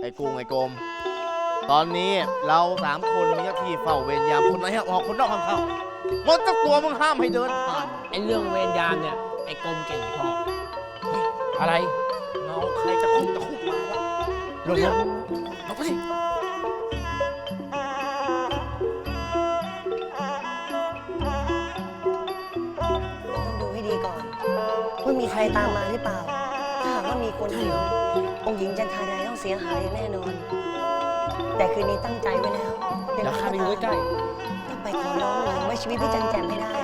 ไอ้กุ้งไอ้กลม ตอนนี้เราสามคนมีหน้าที่เฝ้าเวรยามคนไหนให้ออกคนนอกห้ามเข้าหมดจักตัวมึงห้ามให้เดินผ่านไอ้เรื่องเวรยามเนี่ยไอ้กรมเก่งพออะไรเงาใครจะคุกจะคุกมาวะลงเรียกลงลงไปสิต้องดูให้ดีก่อนว่ามีใครตามมาหรือเปล่า ถ้าหากว่ามีคนเห็นองค์หญิงจันทาราต้องเสียหายอย่างแน่นอน แต่คืนนี้ตั้งใจไว้แล้วเดี๋ยวข้าไปดูใกล้ต้องไปขอร้ององค์หญิงไว้ชีวิตพี่จันแจ่มให้ได้ ๆ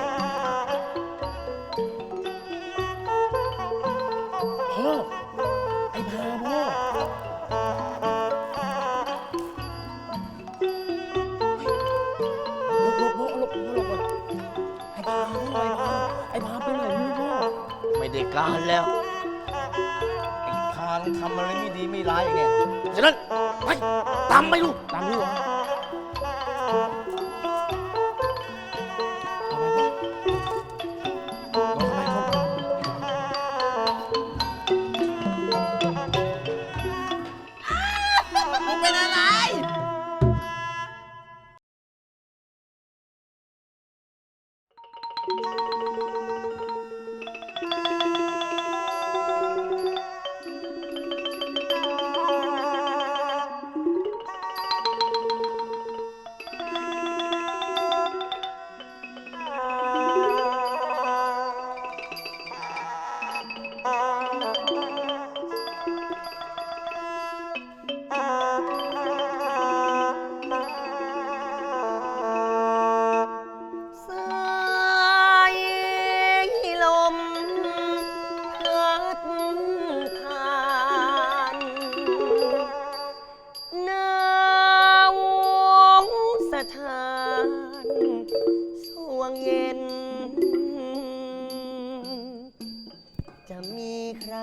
พ่อไอ้พาพ่อหลบหลบพ่อหลบพ่อหลบก่อนไอ้พาพ่อไอ้พาไอ้พาไปไหนไม่รู้พ่อไม่ได้การแล้วไอ้พาน ทำอะไรไม่ดีไม่ร้ายอย่างเงี้ยฉะนั้นไปตามไปลูกตามนี่วะ งเย็น จะมีใคร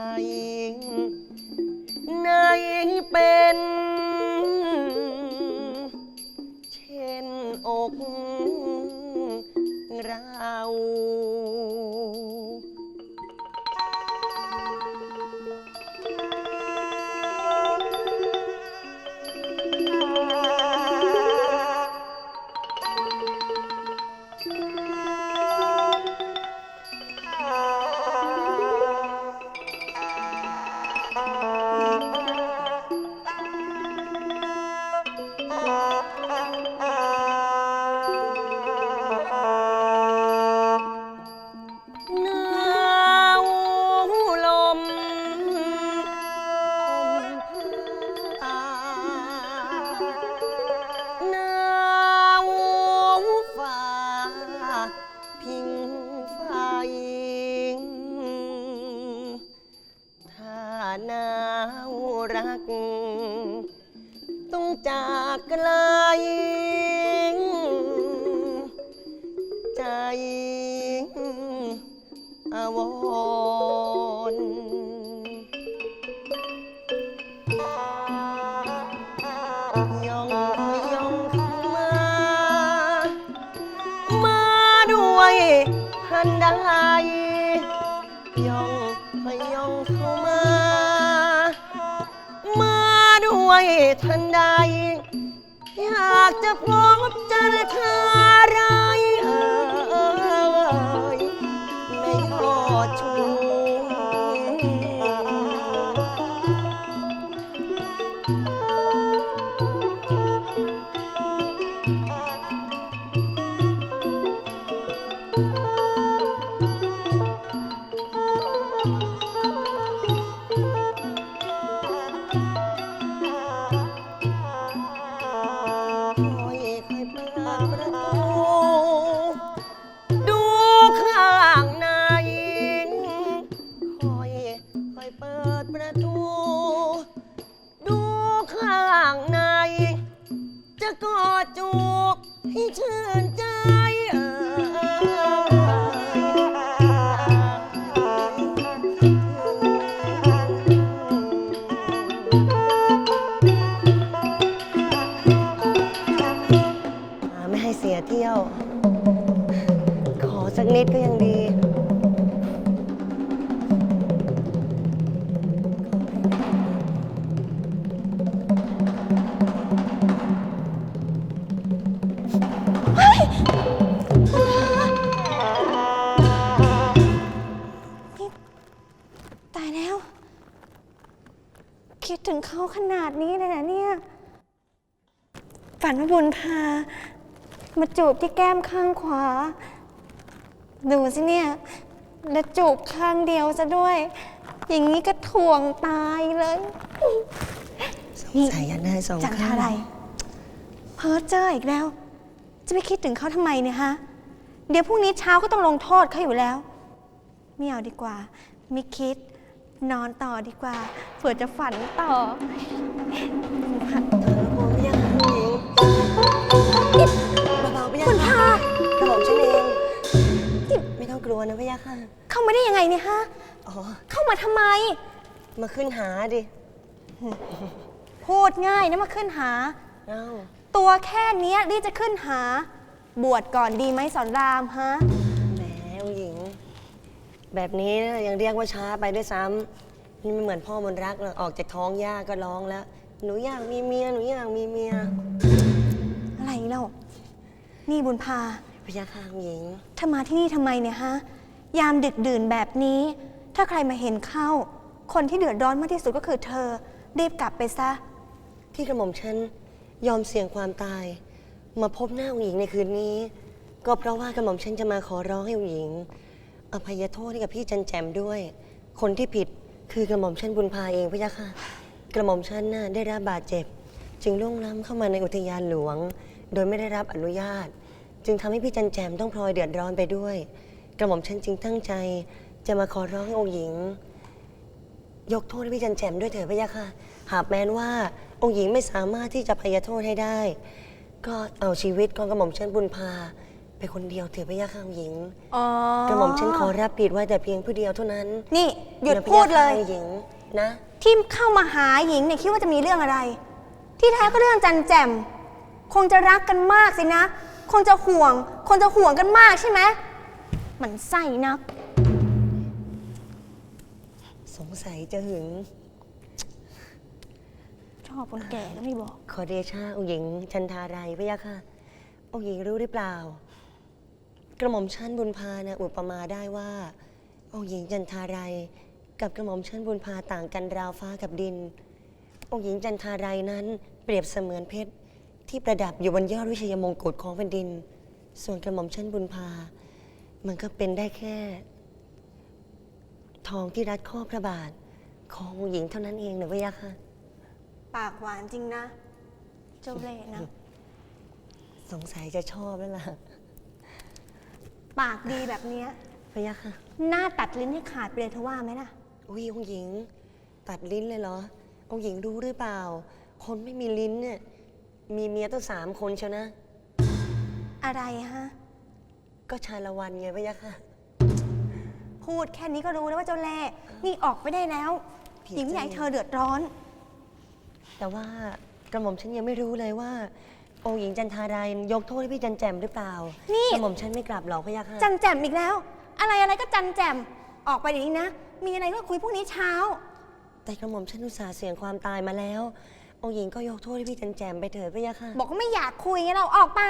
ใจย่องพย่องเข้ามา มาด้วยทันใด อยากจะพบเจอเธอ ขาขนาดนี้เลยนะเนี่ย ฝันว่าบุญพา มาจูบที่แก้มข้างขวา ดูสิเนี่ย แล้วจูบข้างเดียวซะด้วย อย่างนี้ก็ถ่วงตายเลยนี่ใส่ยันได้สองจันทข้างอะไรเพ้อเจ้ออีกแล้ว จะไปคิดถึงเขาทำไมเนี่ยฮะ เดี๋ยวพรุ่งนี้เช้าก็ต้องลงโทษเขาอยู่แล้ว ไม่เอาดีกว่า ไม่คิด นอนต่อดีกว่าเผื่อจะฝันต่อโอ้ยยังผู้หญิงเบาๆพี่ยัคุณกพากระหม่อมฉันเอง ไม่ต้องกลัวนะพี่ยักษ์ค่ะ เข้ามาได้ยังไงเนี่ยฮะ อ๋อ เข้ามาทำไม มาขึ้นหาดิ พูดง่ายนะมาขึ้นหา เอ้า ตัวแค่เนี้ยรีบจะขึ้นหา บวชก่อนดีไหมสอนรามฮะแหมผู้หญิง แบบนี้นะยังเรียกว่าช้าไปด้วยซ้ำนี่ไม่เหมือนพ่อมนรักเลยออกจากท้องย่าก็ร้องแล้ว หนูอยากมีเมียหนูอยากมีเมียอะไรเล่านี่บุญพาพี่ยักษ์ค่ะผู้หญิง ถ้ามาที่นี่ทำไมเนี่ยฮะ ยามดึกดื่นแบบนี้ ถ้าใครมาเห็นเข้า คนที่เดือดร้อนมากที่สุดก็คือเธอ รีบกลับไปซะ ที่กระหม่อมฉันยอมเสี่ยงความตาย มาพบหน้าผู้หญิงในคืนนี้ ก็เพราะว่ากระหม่อมฉันจะมาขอร้องให้ผู้หญิง อภัยโทษให้กับพี่จันแจมด้วย คนที่ผิดคือกระหม่อมฉันบุญพาเองพะยะค่ะ กระหม่อมฉันน่ะได้รับบาดเจ็บ จึงล่วงล้ำเข้ามาในอุทยานหลวง โดยไม่ได้รับอนุญาต จึงทำให้พี่จันแจมต้องพลอยเดือดร้อนไปด้วย กระหม่อมฉันจึงตั้งใจ จะมาขอร้องให้องค์หญิง ยกโทษให้พี่จันแจมด้วยเถิดพะยะค่ะ หากแม้นว่าองค์หญิงไม่สามารถที่จะพยโทษให้ได้ ก็เอาชีวิตของกระหม่อมฉันบุญพา คนเดียวเถิดพะยะค่ะองค์หญิง อ๋อกระหม่อมฉันขอรับผิดไว้แต่เพียงผู้เดียวเท่านั้นนี่หยุดนะพะพูดเลยค่ะองค์หญิงนะที่เข้ามาหาหญิงเนี่ยคิดว่าจะมีเรื่องอะไร ที่แท้ก็เรื่องจันแจ่มคงจะรักกันมากสินะ คงจะห่วง คงจะห่วงกันมากใช่ไหมหมันไส้นัก สงสัยจะหึง ชอบคนแก่ก็ไม่บอก ขอเดชะองค์หญิงจันทาไรพะยะค่ะองค์หญิงรู้หรือเปล่า กระหม่อมชั้นบุญพานะอุปมาได้ว่าองค์หญิงจันทาไรกับกระหม่อมชั้นบุญพาต่างกันราวฟ้ากับดิน องค์หญิงจันทาไรนั้นเปรียบเสมือนเพชรที่ประดับอยู่บนยอดวิชยมงกุฎของแผ่นดิน ส่วนกระหม่อมชั้นบุญพา มันก็เป็นได้แค่ ทองที่รัดข้อพระบาทขององค์หญิงเท่านั้นเองนะพะยะค่ะ ปากหวานจริงนะ เจ้าเล่ห์นะ สงสัยจะชอบแล้วล่ะ ปากดีแบบเนี้ยพะยะค่ะ หน้าตัดลิ้นให้ขาดไปเลยเธอว่าไหมล่ะ อุ้ยองค์หญิง ตัดลิ้นเลยเหรอ องค์หญิงรู้หรือเปล่า คนไม่มีลิ้นเนี่ยมีเมียตั้งสามคนเชียวนะ อะไรฮะ ก็ชาละวันไงพะยะค่ะ พูดแค่นี้ก็รู้แล้วว่าเจ้าเล่ห์นี่ออกไปได้แล้ว ผิดหญิงใหญ่จริงเธอเดือดร้อน แต่ว่ากระหม่อมฉันยังไม่รู้เลยว่า องค์หญิงจันทารายยกโทษให้พี่จันแจมหรือเปล่านี่ กระหม่อมฉันไม่กลับหรอกพะยะค่ะจันแจ่มอีกแล้ว อะไรอะไรก็จันแจ่มออกไปเดี๋ยวนี้นะ มีอะไรก็คุยพรุ่งนี้เช้า แต่กระหม่อมฉันอุตส่าห์เสี่ยงความตายมาแล้ว องค์หญิงก็ยกโทษให้พี่จันแจมไปเถิดพะยะค่ะ บอกว่าไม่อยากคุยไงเราออกไป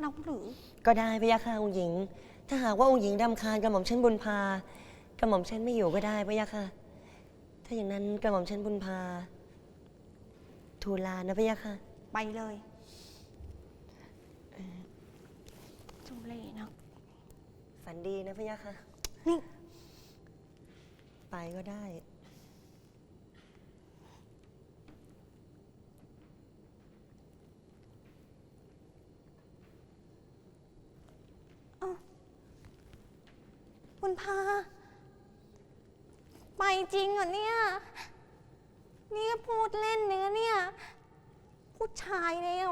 เราหรือก็ได้พะยะค่ะองค์หญิง ถ้าหากว่าองค์หญิงดำคาญกระหม่อมฉันบุญพากระหม่อมฉันไม่อยู่ก็ได้พะยะค่ะ ถ้าอย่างนั้นกระหม่อมฉันบุญพา ทูลลานะพะยะค่ะ ไปเลยเจุเล่ห์นะฝันดีนะพะยะค่ะ นี่ ไปก็ได้ คุณพา ไปจริงเหรอเนี่ย นี่ก็พูดเล่นเนื้อเนี่ย ผู้ชายแล้ว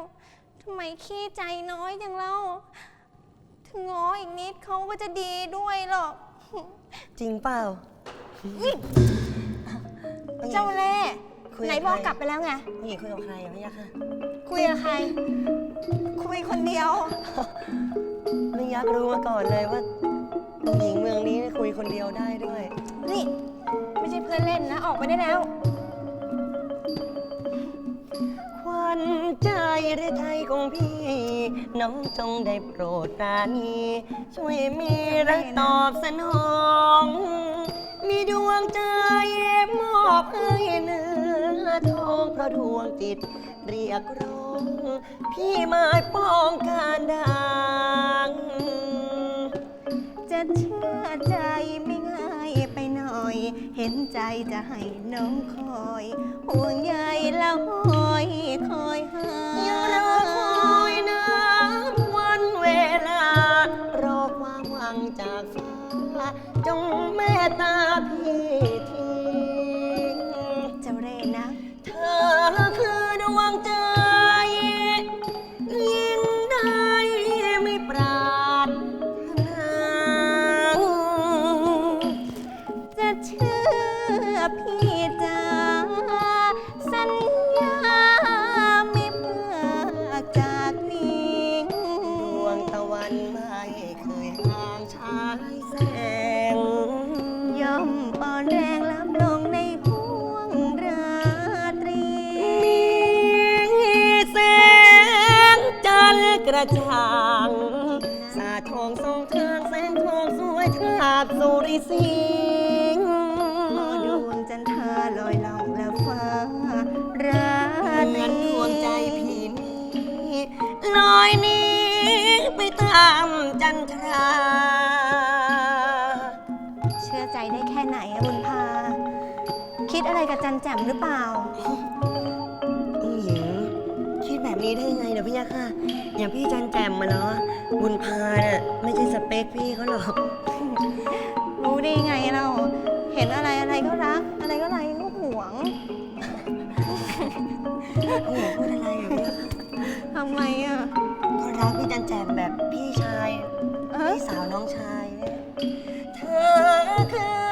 ทำไมขี้ใจน้อยจังเล่าถึงง้ออีกนิดเขาก็จะดีด้วยหรอก จริงเปล่า เจ้าเล่ห์คุยกับไหนบอกใคร กลับไปแล้วไงองค์หญิงคุยกับใครอะพะยะค่ะคุยกับใคร คุยคนเดียวไม่อยากรู้มาก่อนเลยว่าองค์หญิงเมืองนี้คุยคนเดียวได้ด้วย นี่ ไม่ใช่เพื่อนเล่นนะ ออกไปได้แล้ว รไทยของพี่ น้องจงได้โปรดปราณี ช่วยมีรักตอบสนอง มีดวงใจมให้เนื้อทองเพราะดวงจิตเรียกร้อง พี่มาป้องการดังจะเชื่อใจ ห็นใจจะให้น้องคอย ห่วงใยแล้วคอยคอยหายรอคอยนับวันเวลารอความหวังจากฟ้าจงเมตตาพี่ที ทองส่องทางแสงทองสวยทาบสุริสิงพอดวงจันทราลอยล่องและฟ้า ราตเหมืรีอนดวงใจพี่นี้ลอยหนี้ไปตามจันทรา เชื่อใจได้แค่ไหนอะบุญพา คิดอะไรกับจันแจ่มหรือเปล่า ผู้หญิงคิดแบบนี้ได้ยังไงเดี๋ ยวพี่ยะค่ะ อย่างพี่จันแจมมาเนาะบุญพาน่ะไม่ใช่สเปคพี่เขาหรอก รู้ได้ไงเรา เห็นอะไรอะไรก็รัก อะไรก็อะไรก็หวงโอ้โหพูดอะไรอยู่เนี่ยทำไมอะก็รักพี่จันแจมแบบพี่ชาย เออพี่สาวน้องชายเนี่ยเธอคือ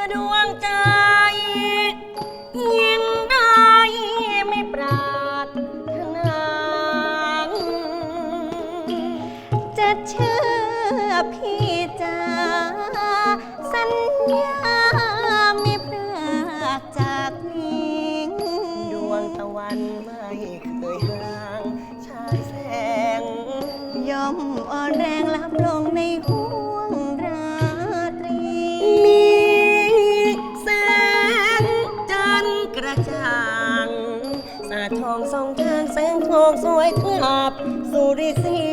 วยทาบสุริสิ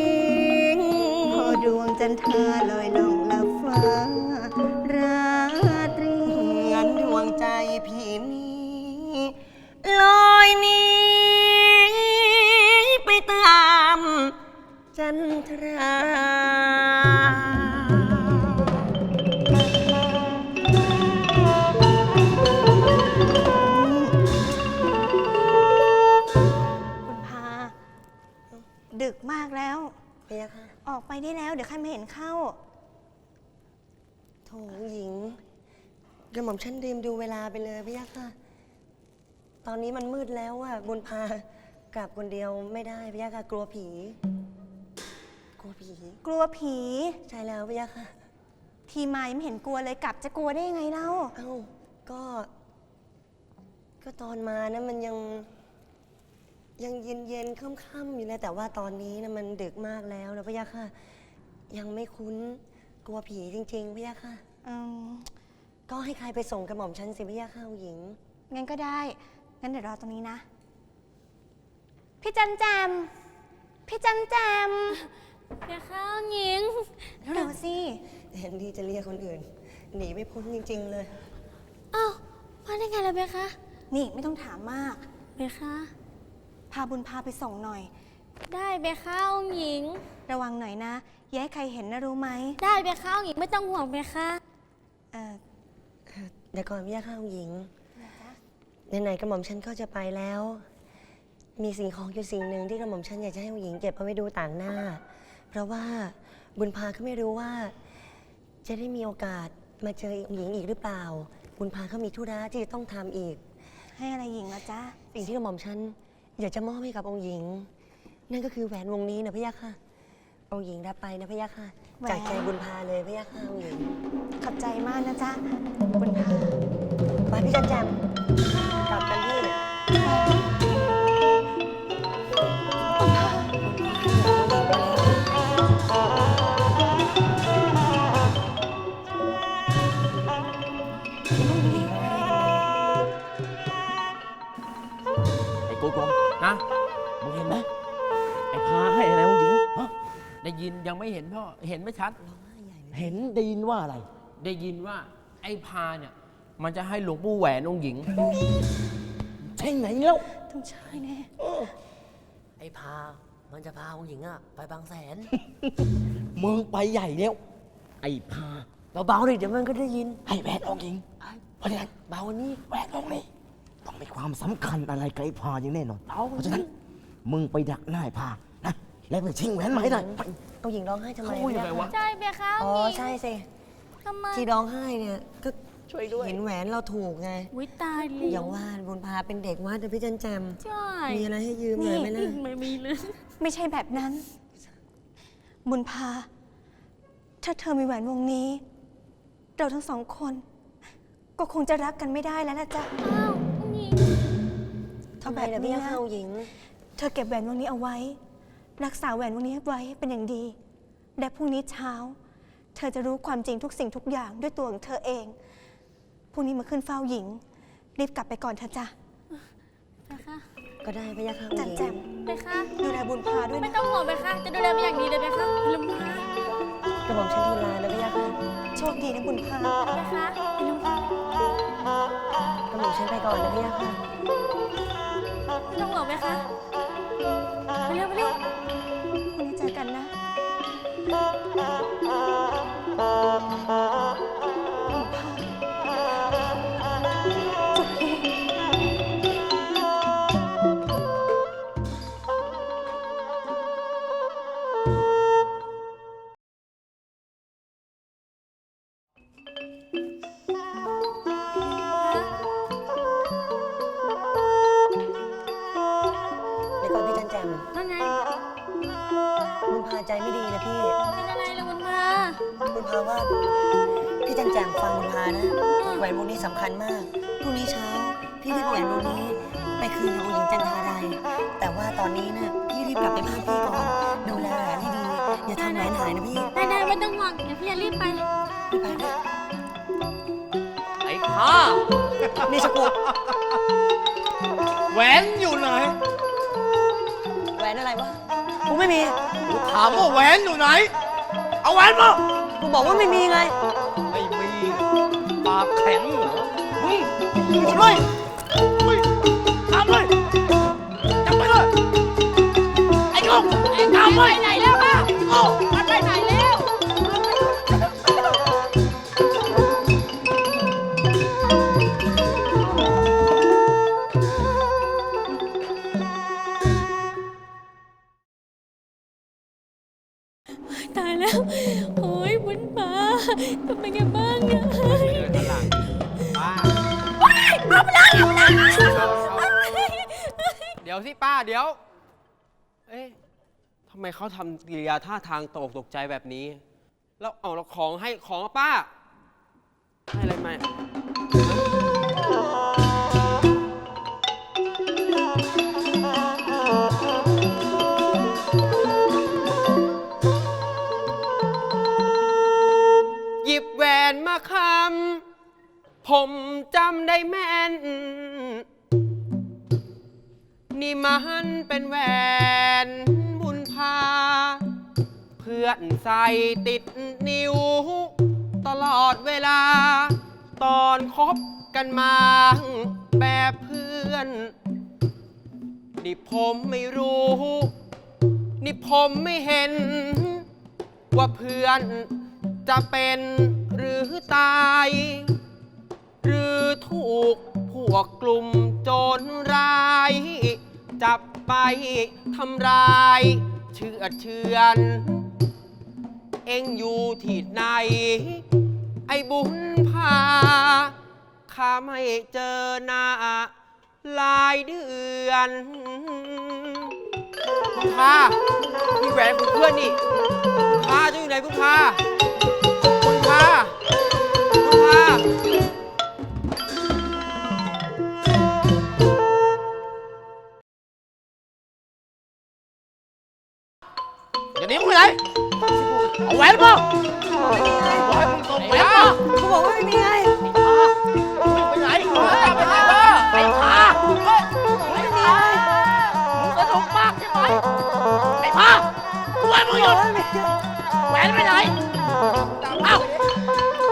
งพอดวงจันทราลอยล่องละฟ้า ราตรีเหมือนดวงใจพี่นี้ลอยหนี้ไปตามจันทรา มากแล้ว พะยะค่ะออกไปได้แล้ว เดี๋ยวใครมาเห็นเข้า โถหญิงกระหม่อมฉันลืมดูเวลาไปเลยพะยะค่ะ ตอนนี้มันมืดแล้วอะบุญพากลับคนเดียวไม่ได้พะยะค่ะ กลัวผี กลัวผี กลัวผี ใช่แล้วพะยะค่ะ ทีมายังไม่เห็นกลัวเลยกลับจะกลัวได้ยังไงเล่า เอ้า ก็ ก็ตอนมานะมันยัง ยังเย็นเย็นๆค่ำๆอยู่เลยแต่ว่าตอนนี้นะมันดึกมากแล้วนะพะยะค่ะ ยังไม่คุ้นกลัวผีจริงๆพะยะค่ะ อืมก็ให้ใครไปส่งกระหม่อมฉันสิพะยะค่ะคุณหญิง งั้นก็ได้ งั้นเดี๋ยวรอตรงนี้นะ พี่จันแจม พี่จันแจมเดี๋ยวข้าวหญิง เร็วๆสิ แทนที่จะเรียกคนอื่น หนีไม่พ้นจริง ๆ เลย อ้าวมาได้ไงล่ะเบคะ นี่ไม่ต้องถามมาก เบคะ พาบุญพาไปส่งหน่อย ได้เบคะองค์หญิง ระวังหน่อยนะ อย่าให้ใครเห็นนะรู้ไหมได้เบคะองค์หญิงไม่ต้องห่วงเบคะเออเดี๋ยวก่อนพะยะค่ะคุณหญิงไหนๆกระหม่อมฉันก็จะไปแล้ว มีสิ่งของอยู่สิ่งหนึ่งที่กระหม่อมฉันอยากจะให้คุณหญิงเก็บเอาไว้ดูต่างหน้า เพราะว่าบุญพาก็ไม่รู้ว่า จะได้มีโอกาสมาเจอคุณหญิงอีกหรือเปล่า บุญพาเขามีธุระที่จะต้องทำอีก ให้อะไรหญิงละจ๊ะสิ่งที่กระหม่อมฉัน อยากจะมอบให้กับองค์หญิง นั่นก็คือแหวนวงนี้นะพะยะค่ะ องค์หญิงรับไปนะพะยะค่ะ แหวน จากใจบุญพาเลยพะยะค่ะองค์หญิงขอบใจมากนะจ๊ะบุญพา ไปพี่จันแจม ไม่ชัด เห็นได้ยินว่าอะไร ได้ยินว่าไอ้พาเนี่ย มันจะให้หลวงปู่แหวนองค์หญิง ใช่ไหนแล้ว ต้องใช่แน่ไอ้พา มันจะพาองค์หญิงอะไปบางแสน มึงไปใหญ่แล้ว ไอ้พา เบาๆดิเดี๋ยวมันก็ได้ยิน ให้แหวนองค์หญิง เพราะฉะนั้นเบานี่แหวนองค์นี้ต้องมีความสำคัญอะไรกับไอ้พาอย่างแน่นอนเอาเพราะฉะนั้น มึงไปดักหน้าไอ้พานะ แล้วไปชิงแหวนมาให้ได้ไป เอาหญิงร้องไห้ทำไมเขาพูดยังไงวะ ใช่เบคะอ๋อหญิงใช่สิทำไมที่ร้องไห้เนี่ยก็ช่วยด้วย เห็นแหวนเราถูกไงวิตายเลยอย่างว่าบุญพาเป็นเด็กวัดแต่พี่จันแจมใช่มีอะไรให้ยืมหน่อยไหมล่ะไม่มีเลย ไม่ใช่แบบนั้น บุญพา ถ้าเธอมีแหวนวงนี้ เราทั้งสองคน ก็คงจะรักกันไม่ได้แล้วล่ะจ๊ะ อ้าวหญิงทำไมล่ะพี่เข้าหญิง เธอเก็บแหวนวงนี้เอาไว้ รักษาแหวนวงนี้ไว้ให้เป็นอย่างดี และพรุ่งนี้เช้า เธอจะรู้ความจริงทุกสิ่งทุกอย่างด้วยตัวของเธอเอง พรุ่งนี้มาขึ้นเฝ้าหญิง รีบกลับไปก่อนเถอะจ้ะเบคะก็ได้พี่ยักษ์เข้าหจัญินงแจมเบคะดูแลบุญพาด้วยไม่นะต้องห่วงเบคะจะดูแลเป็นอย่างดีเลยเบคะลืมพากระหม่อมฉันทูลลาแล้วพี่ยักษ์ค่ะโชคดีนะบุญพาเบคะลืมพากระหม่อมฉันไปก่อนนะพี่ยักษ์ค่ะไม่ต้องห่วงเบคะ สกุลแหวนอยู่ไหน แหวนอะไรวะ กูไม่มีกูถามว่าแหวนอยู่ไหน เอาแหวนมา กูบอกว่าไม่มีไง ไม่มีปากแข็งเหรอมึงอยู่ด้วยเฮ้ยตามเลยจับไปเลย ไอ้กงไอ้ตามเลย ดี๋ยวสิป้าเดี๋ยว เอ๊ะทำไมเขาทำกิริยาท่าทางตกตกใจแบบนี้ แล้วเอาของให้ของอะป้า ให้อะไรมาฮะหยิบแหวนมาคำผมจำได้แม่น นี่มันเป็นแหวนบุญพา เพื่อนใส่ติดนิ้ว ตลอดเวลา ตอนคบกันมาแบบเพื่อนนี่ผมไม่รู้ นี่ผมไม่เห็น ว่าเพื่อนจะเป็นหรือตาย หรือถูก วกกลุ่มโจรร้าย จับไปทำร้าย เชื่อเชือน เอ็งอยู่ที่ไหน ไอ้บุญพาข้าไม่เจอหน้าหลายเดือนบุญพามีแหวนของเพื่อนนี่บุญพาจะอยู่ไหนบุญพาบุญพาบุญพา นีมึงไปไหนเอาแหวนมาบอกให้มึงส่งแหวนมากูบอกว่าไม่มีไงไปไหนไปไหนวะไอ้พาเฮ้ยไอ้พามึงสนุกมากใช่ไหมไอ้พากูให้มึงหยุดแหวนไปไหนเอ้า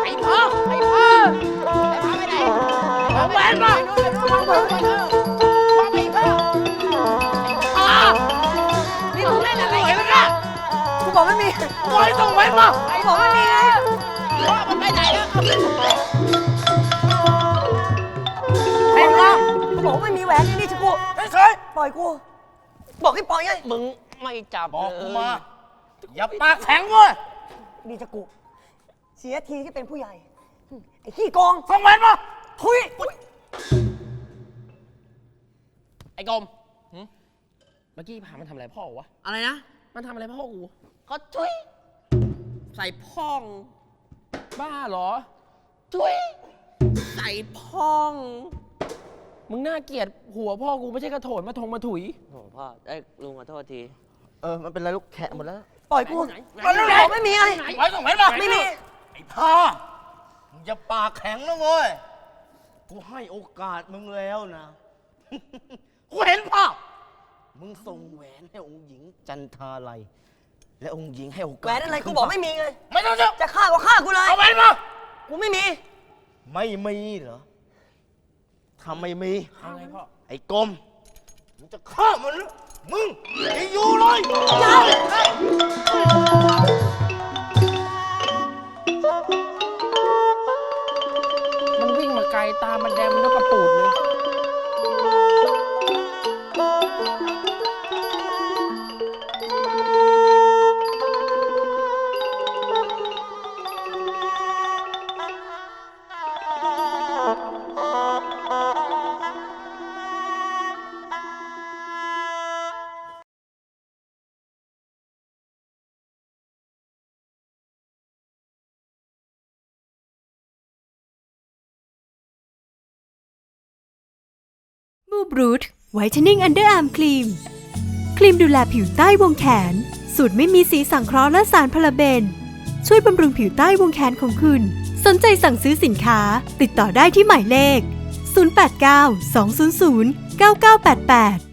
ไอ้พ่อไอ้พ่อไอ้พ่อไปไหนเอาแหวนมาพ่อไปพ่อ บอกไม่มีบอยส่งแหวนมาไอ้บอกไม่มีไงพ่อมันไปไหนแล้วไอ้วะกูบอกว่าไม่มีแหวนนี่นี่จะกูเฉยปล่อยกู บอกให้ปล่อยไงๆมึงไม่จับบอกกูมา อย่าปากแข็งเว้ยดีจะกูเสียทีที่เป็นผู้ใหญ่ ไอ้ขี้โกงส่งแหวนมาทุยไอ้กรมหึเมื่อกี้พามันทำอะไรพ่อวะ อะไรนะ มันทำอะไรพ่อกู ก็จุ้ยใส่พ่อง บ้าเหรอจุ้ยใส่พ่อง มึงน่าเกลียดหัวพ่อกูไม่ใช่กระโถนมาทงมาถุยโอ้พ่อไอ้ยลุงขอโทษที เออ มันเป็นไรลูกแขะหมดแล้ว ปล่อยกูไหนไหนบอกไม่มีไงไว้ส่งแหวนมาไม่มีไอ้พ่อมึงอย่าปากแข็งนะเว้ย กูให้โอกาสมึงแล้วนะ กูเห็นพ่อมึงส่งแหวนให้องค์หญิงจันทาลัย และองค์หญิงให้โอกาสแหวนอะไรกูบอกไม่มีไงไม่ต้องเจ้าจะฆ่าก็ฆ่ากูเลยเอาแหวนมากูไม่มีไม่มีเหรอถ้าไม่มีเอาไงพ่อไอ้กรมมึงจะฆ่ามันหรือมึงจะอยู่เลยมันวิ่งมาไกลตามันแดงมันนกกระปูดเลย บรูทไวท์เทนนิ่งอันเดอร์อาร์มครีม ครีมดูแลผิวใต้วงแขน สูตรไม่มีสีสังเคราะห์และสารพาราเบน ช่วยบำรุงผิวใต้วงแขนของคุณ สนใจสั่งซื้อสินค้า ติดต่อได้ที่หมายเลข 089 200 9988